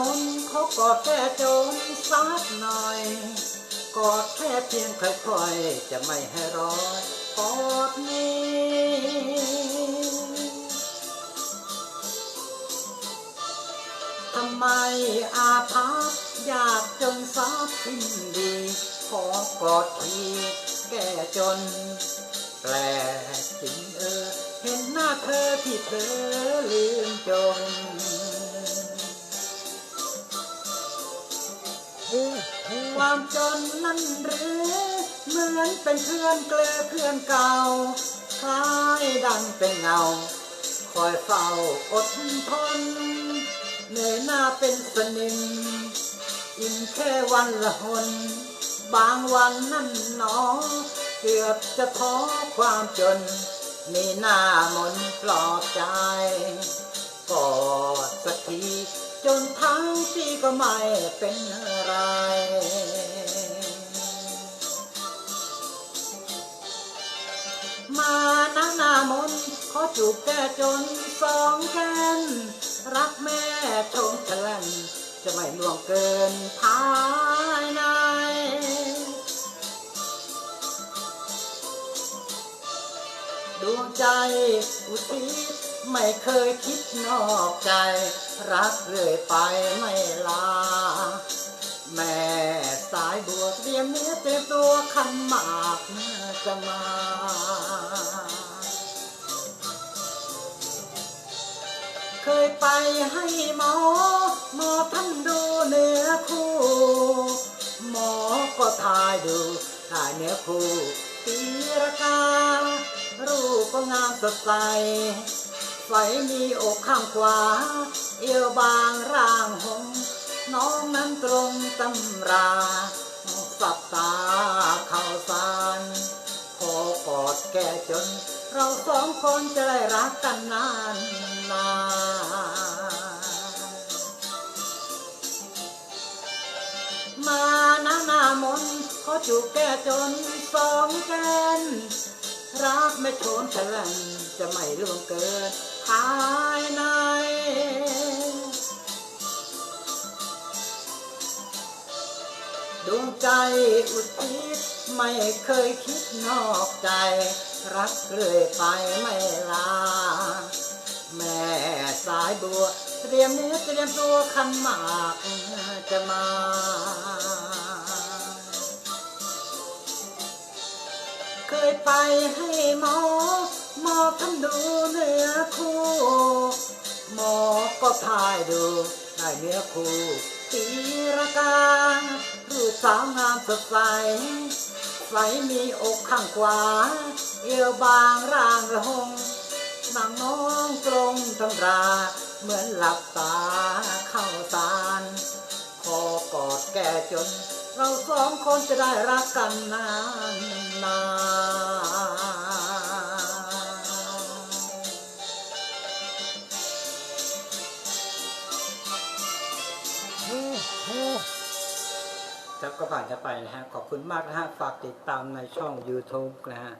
มนเขากอดแค่จนสักหน่อย กอดแค่เพียงค่อยๆ จะไม่ให้ร้อยกอดนี้ทำไมอาภัพยากจนทรัพย์สิ้นดี ขอกอดทีแก่จน แปลกจริงเออ เห็นหน้าเธอที่เธอลืมจน ความจนนั้นหรือเหมือนเป็นเพื่อนเกลือเพื่อนเก่าคล้ายดังเป็นเงา คอยเฝ้าอดทนเหนื่อยหน้าเป็นสนิมอิ่มแค่วันละหนบางวันนั่นหนอ เกือบจะท้อความจน มีหน้ามนปลอบใจกอดสักทีจนทั้งที่ก็ไม่เป็นไจูบแก้จนสองแขนรักแม่ชมเชิญจะไม่ล่วงเกินภายในดวงใจอุทิศไม่เคยคิดนอกใจ รักเรื่อยไปไม่ลา แม่สายบัวเรียมเนื้อเตรียมตัวขันหมากเมื่อจะมา ให้หมอ หมอท่านดูเนื้อคู่หมอก็ทายดูทายเนื้อคู่ตีรการูปก็งามสดใสไฟมีอกข้างขวา เอวบางร่างหงน้องนั้นตรงตำราสับตาเข้าสารขอกอดแก่จน เราสองคนจะได้รักกันนานนาน มานาหนามนต์ขอจูบแก่จนสองแกนรักไม่โชนเฉลนจะไม่ล่วงเกินภายในดวงใจอุทิศไม่เคยคิดนอกใจ รักเรื่อยไปไม่ลา แม่สายบัว เตรียมเนื้อเตรียมตัวขันหมากจะมา ไปให้หมอ หมอท่านดูเนื้อคู่ หมอก็ทายดูได้เนื้อคู่ตีรการูปสาวงามสดใสใสมีอกข้างขวา เอวบางร่างระหงนางน้องตรงตำรา เหมือนหลับตาเข้าสารคอกอดแก่จน เราสองคนจะได้รักกันนานนานครับก็ผ่านจะไปนะฮะ ขอบคุณมากนะฮะ ฝากติดตามในช่อง YouTube นะฮะ